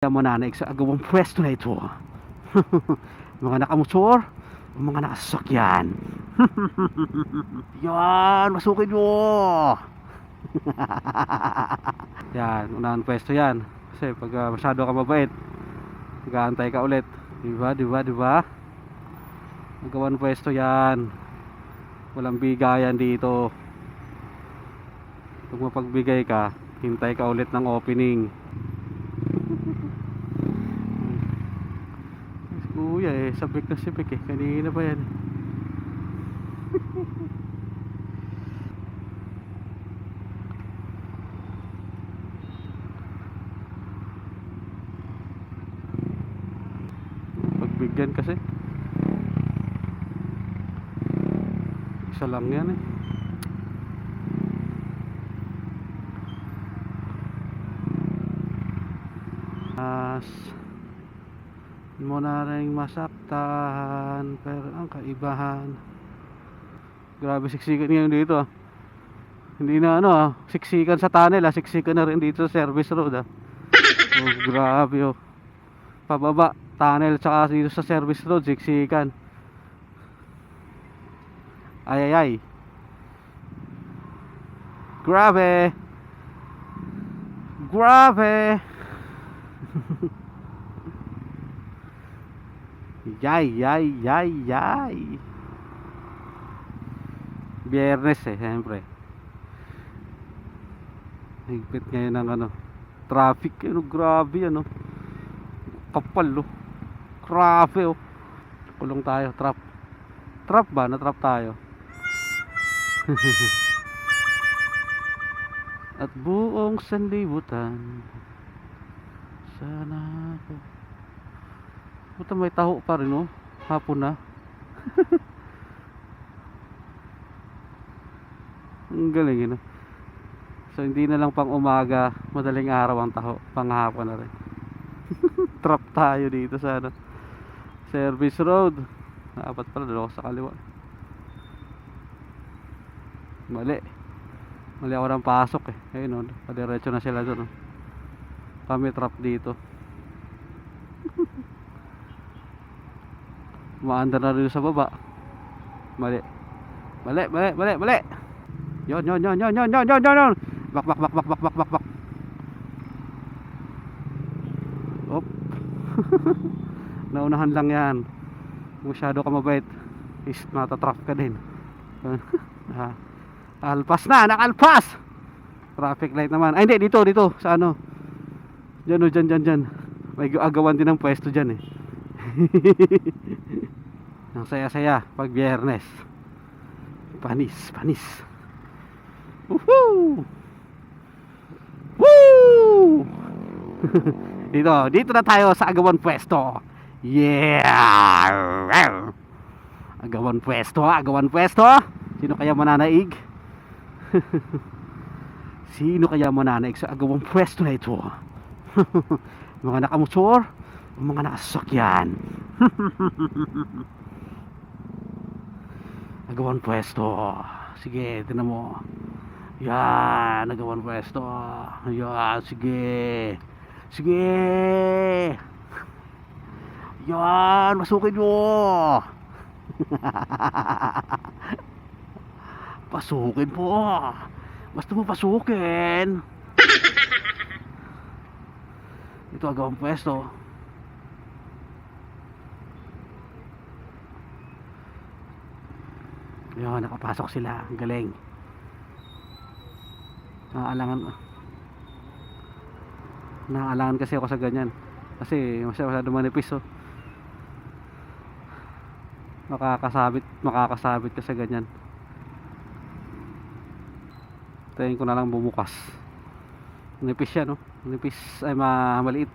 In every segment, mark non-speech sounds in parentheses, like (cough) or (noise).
Nanay sa agawang pwesto na ito. (laughs) mga nakamotor, mga nakasasakyan. (laughs) yan, masukin nyo. (laughs) yan, unahan pwesto yan. Kasi pag ah, masyado ka mabait, mag-aantay ka ulit. Diba, diba, diba? Magawan pwesto yan. Walang bigayan dito. Pag mapagbigay ka, hintay ka ulit ng opening. Eh, sabik na sabik eh. Kanina pa yan. (laughs) Pagbigyan kasi. Isa lang yan eh. As mo na rin masaktan pero ang kaibahan. Grabe siksikan ngayon dito ah. hindi na ano ah, siksikan sa tunnel ah, siksikan na rin dito sa service road ah. oh, (laughs) grabe oh. Pababa tunnel tsaka dito sa service road siksikan. Ay ay ay. Grabe. Grabe (laughs) Yay, yay, yay, yay. Biyernes eh, siyempre. Higpit ngayon ng ano, traffic, ano, grabe ano. Kapal oh. Grabe oh. Kulong tayo, trap. Trap ba? Na-trap tayo. (laughs) At buong sanlibutan Sana ako Puta may taho pa rin oh. Hapon na. (laughs) Ang galing yun. oh. So hindi na lang pang umaga, madaling araw ang taho, panghapon na rin. (laughs) Trap tayo dito sa ano, service road. Dapat pala dalawa sa kaliwa. Mali. Mali ako ng pasok eh. Ayun oh, padiretso na sila doon oh. Kami trap dito. (laughs) Maanda na rin sa baba. Mali. Mali, mali, mali, mali. Yon, yon, yon, yon, yon, yon, yon, yon, yon. Bak, bak, bak, bak, bak, bak, bak, bak. Op. (laughs) Naunahan lang yan. Masyado ka mabait. Is matatrap ka din. (laughs) ah. Alpas na, nakalpas. Traffic light naman. Ay, hindi, dito, dito. Sa ano. Diyan, oh, dyan, dyan, dyan. May agawan din ng pwesto dyan eh. (laughs) Ang saya-saya pag biyernes. Panis, panis. Woohoo! Woo! (laughs) dito, dito na tayo sa Agawan Pwesto. Yeah! Agawan Pwesto, Agawan Pwesto. Sino kaya mananaig? (laughs) Sino kaya mananaig sa Agawan Pwesto na ito? mga nakamotor o mga nakasasakyan? (laughs) Nagawan pwesto. Sige, tinan mo. Yan, nagawan pwesto. Yan, sige. Sige. Yan, masukin mo. (laughs) pasukin po. Basta mo pasukin. (laughs) Ito agawang pwesto. Yun, nakapasok sila. Ang galing. Naalangan. Naalangan kasi ako sa ganyan. Kasi masyado manipis oh. Makakasabit, makakasabit ka sa ganyan. Tingin ko na lang bumukas. Nipis siya no. Nipis ay ma maliit.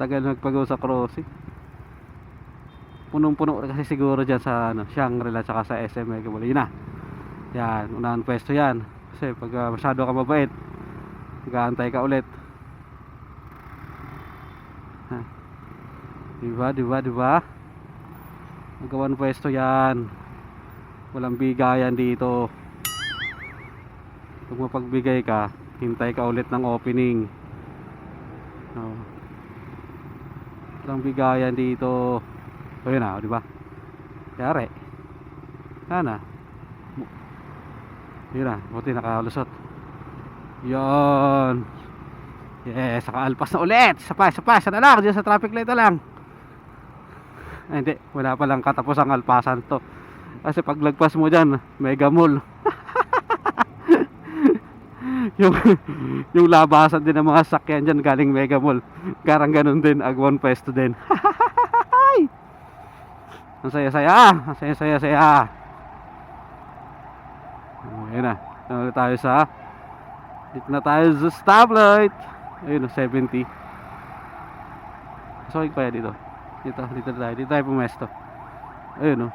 Tagal nagpagaw sa crossing punong-puno kasi siguro dyan sa ano, Shangri-La tsaka sa SM Mega Mall. Na. Yan, unahan pwesto yan. Kasi pag ah, masyado ka mabait, mag-aantay ka ulit. Ha. Diba, diba, diba? Magawan pwesto yan. Walang bigayan dito. Pag mapagbigay ka, hintay ka ulit ng opening. Oh. Walang bigayan dito. Ayun na, di ba? Yari. Sana. Yun na, buti nakalusot. Yan. Yes, nakaalpas na ulit. Isa pa, isa pa, lang. Diyan sa traffic light na lang. Ay, hindi, wala pa lang katapos ang alpasan to. Kasi paglagpas mo dyan, mega mall. (laughs) yung yung labasan din ng mga sakyan dyan galing mega mall. Garang ganun din, agwan pwesto din. (laughs) Ang saya-saya, ang saya-saya saya. Oh, Ayun na. Dito na tayo sa Dito na tayo sa stoplight. Ayun, oh, 70. Sorry pa dito. Dito, dito tayo. Dito tayo pumesto. Ayun, oh.